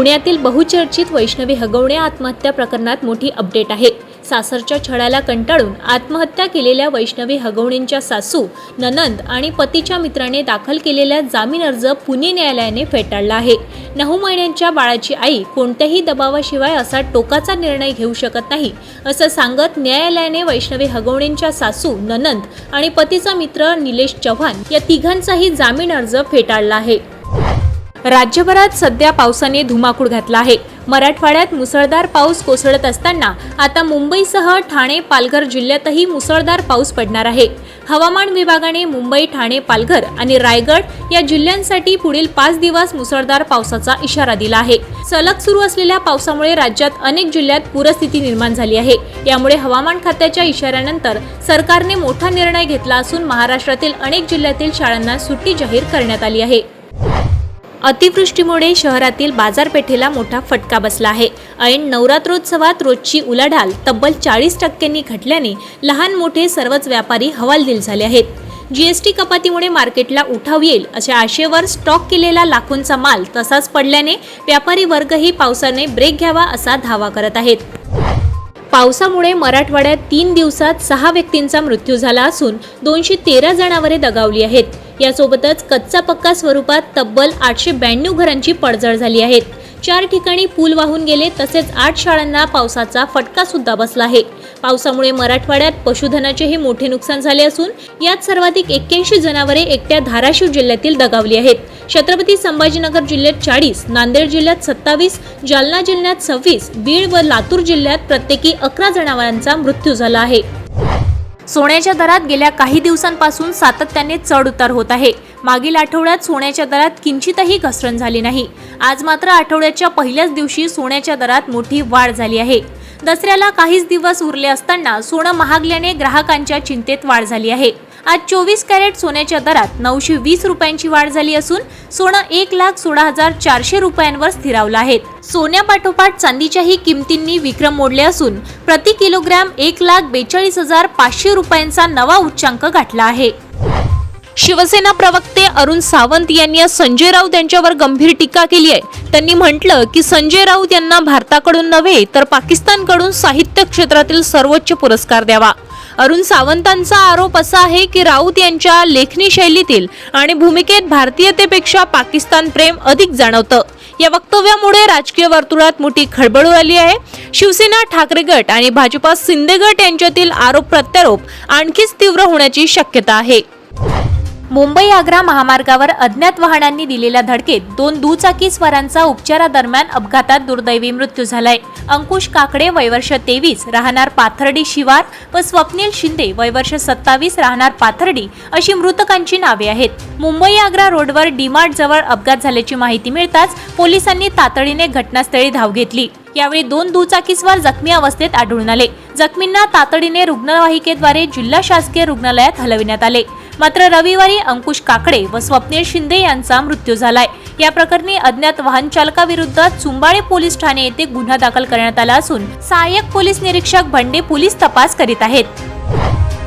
पुण्यातील बहुचर्चित वैष्णवी हगवणे आत्महत्या प्रकरणात मोठी अपडेट आहे. सासरच्या छळाला कंटाळून आत्महत्या केलेल्या वैष्णवी हगवणींच्या सासू ननंद आणि पतीच्या मित्राने दाखल केलेला जामीन अर्ज पुणे न्यायालयाने फेटाळला आहे. नऊ महिन्यांच्या बाळाची आई कोणत्याही दबावाशिवाय असा टोकाचा निर्णय घेऊ शकत नाही असं सांगत न्यायालयाने वैष्णवी हगवणींच्या सासू ननंद आणि पतीचा मित्र निलेश चव्हाण या तिघांचाही जामीन अर्ज फेटाळला आहे. राज्यभरात सध्या पावसाने धुमाकूळ घातला आहे. मराठवाड्यात मुसळधार पाऊस कोसळत असताना आता मुंबईसह ठाणे पालघर जिल्ह्यातही मुसळधार पाऊस पडणार आहे. हवामान विभागाने मुंबई ठाणे पालघर आणि रायगड या जिल्ह्यांसाठी पुढील पाच दिवस मुसळधार पावसाचा इशारा दिला आहे. सलग सुरू असलेल्या पावसामुळे राज्यात अनेक जिल्ह्यात पूरस्थिती निर्माण झाली आहे. यामुळे हवामान खात्याच्या इशाऱ्यानंतर सरकारने मोठा निर्णय घेतला असून महाराष्ट्रातील अनेक जिल्ह्यातील शाळांना सुट्टी जाहीर करण्यात आली आहे. अतिवृष्टीमुळे शहरातील बाजारपेठेला मोठा फटका बसला आहे. ऐन नवरात्रोत्सवात रोजची उलाढाल तब्बल चाळीस टक्क्यांनी घटल्याने लहान मोठे सर्वच व्यापारी हवालदिल झाले आहेत. जीएसटी कपातीमुळे मार्केटला उठाव येईल अशा आशेवर स्टॉक केलेला लाखोंचा माल तसाच पडल्याने व्यापारी वर्गही पावसाने ब्रेक घ्यावा असा धावा करत आहेत. पावसामुळे मराठवाड्यात तीन दिवसात सहा व्यक्तींचा मृत्यू झाला असून दोनशे तेरा जनावरे दगावली आहेत. यासोबतच कच्चा पक्का स्वरूपात तब्बल आठशे ब्याण्णव घरांची पडझड झाली आहेत. चार ठिकाणी पूल वाहून गेले तसेच आठ शाळांना पावसाचा फटका सुद्धा बसला आहे. पावसामुळे मराठवाड्यात पशुधनाचेही मोठे नुकसान झाले असून यात सर्वाधिक एक्क्याऐंशी जनावरे एकट्या धाराशिव जिल्ह्यातील दगावली आहेत. छत्रपती संभाजीनगर जिल्ह्यात चाळीस नांदेड जिल्ह्यात सत्तावीस जालना जिल्ह्यात सव्वीस बीड व लातूर जिल्ह्यात प्रत्येकी अकरा जनावरांचा मृत्यू झाला आहे. सोन्याच्या दरात गेल्या काही दिवसांपासून सातत्याने चढ उतार होत आहे. मागील आठवड्यात सोन्याच्या दरात किंचितही घसरण झाली नाही. आज मात्र आठवड्याच्या पहिल्याच दिवशी सोन्याच्या दरात मोठी वाढ झाली आहे. दसऱ्याला काहीच दिवस उरले असताना सोनं महागल्याने ग्राहकांच्या चिंतेत वाढ झाली आहे. आज चोवीस कॅरेट सोन्याच्या दरात नऊशे वीस रुपयांची वाढ झाली असून सोनं एक लाख सोळा हजार चारशे रुपयांवर स्थिरावलं आहे. सोन्यापाठोपाठ चांदीच्याही किमतींनी विक्रम मोडले असून प्रति किलोग्रॅम एक लाख बेचाळीस हजार पाचशे रुपयांचा नवा उच्चांक गाठला आहे. शिवसेना प्रवक्ते अरुण सावंत यांनी संजय राऊत यांच्यावर गंभीर टीका केली आहे. त्यांनी म्हटलं की संजय राऊत यांना भारताकडून नव्हे तर पाकिस्तानकडून साहित्य क्षेत्रातील सर्वोच्च पुरस्कार द्यावा. अरुण सावंतांचा आरोप असा आहे की राऊत यांच्या लेखनी शैलीतील आणि भूमिकेत भारतीयतेपेक्षा पाकिस्तान प्रेम अधिक जाणवतं. या वक्तव्यामुळे राजकीय वर्तुळात मोठी खळबळ उडाली आहे. शिवसेना ठाकरे गट आणि भाजपा शिंदे गट यांच्यातील आरोप प्रत्यारोप आणखीच तीव्र होण्याची शक्यता आहे. मुंबई आग्रा महामार्गावर अज्ञात वाहनांनी दिलेल्या धडकेत दोन दुचाकीस्वारांचा उपचारादरम्यान अपघातात दुर्दैवी मृत्यू झालाय. अंकुश काकडे वयवर्ष तेवीस राहणार पाथर्डी शिवार व स्वप्नील शिंदे वयवर्ष सत्तावीस राहणार पाथर्डी अशी मृतकांची नावे आहेत. मुंबई आग्रा रोडवर डीमार्ट जवळ अपघात झाल्याची माहिती मिळताच पोलिसांनी तातडीने घटनास्थळी धाव घेतली. यावेळी दोन दुचाकीस्वार जखमी अवस्थेत आढळून आले. जखमींना तातडीने रुग्णवाहिकेद्वारे जिल्हा शासकीय रुग्णालयात हलविण्यात आले. मात्र रविवारी अंकुश काकडे व स्वप्नील शिंदे यांचा मृत्यू झालाय. या प्रकरणी अज्ञात वाहन चालकाविरुद्ध चुंबाळे पोलीस ठाणे येथे गुन्हा दाखल करण्यात आला असून सहाय्यक पोलीस निरीक्षक भंडे पोलीस तपास करीत आहेत.